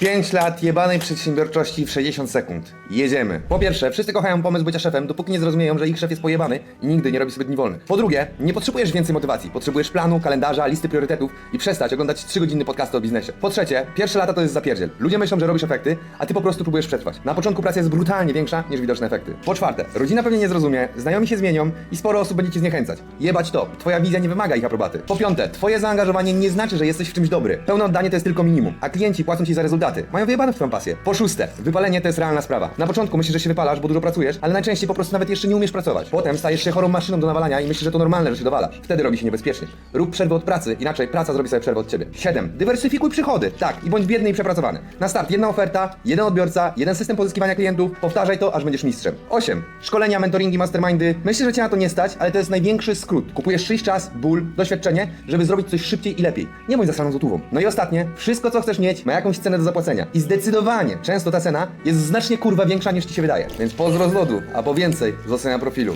5 lat jebanej przedsiębiorczości w 60 sekund. Jedziemy. Po pierwsze, wszyscy kochają pomysł bycia szefem, dopóki nie zrozumieją, że ich szef jest pojebany i nigdy nie robi sobie dni wolnych. Po drugie, nie potrzebujesz więcej motywacji. Potrzebujesz planu, kalendarza, listy priorytetów i przestać oglądać 3 godzinny podcasty o biznesie. Po trzecie, pierwsze lata to jest zapierdziel. Ludzie myślą, że robisz efekty, a ty po prostu próbujesz przetrwać. Na początku praca jest brutalnie większa niż widoczne efekty. Po czwarte, rodzina pewnie nie zrozumie, znajomi się zmienią i sporo osób będzie cię zniechęcać. Jebać to, twoja wizja nie wymaga ich aprobaty. Po piąte, twoje zaangażowanie nie znaczy, że jesteś w czymś dobry. Pełne oddanie to jest tylko minimum, a klienci płacą za rezultaty. Mają wyjebane w twoją pasję. Po szóste, wypalenie to jest realna sprawa. Na początku myślisz, że się wypalasz, bo dużo pracujesz, ale najczęściej po prostu nawet jeszcze nie umiesz pracować. Potem stajesz się chorą maszyną do nawalania i myślisz, że to normalne, że się dowalasz. Wtedy robi się niebezpiecznie. Rób przerwę od pracy, inaczej praca zrobi sobie przerwę od ciebie. 7. Dywersyfikuj przychody. Tak, i bądź biedny i przepracowany. Na start jedna oferta, jeden odbiorca, jeden system pozyskiwania klientów. Powtarzaj to, aż będziesz mistrzem. 8. Szkolenia, mentoringi, mastermindy. Myślę, że cię na to nie stać, ale to jest największy skrót. Kupujesz przyjść czas, ból, doświadczenie, żeby zrobić coś szybciej i lepiej. Nie bądź zastraną złotówą. No i ostatnie, wszystko co chcesz mieć ma jakąś cenę do zapłacenia. I zdecydowanie często ta cena jest znacznie kurwa większa niż ci się wydaje. Więc pozdro z lodu, a po więcej zostań na profilu.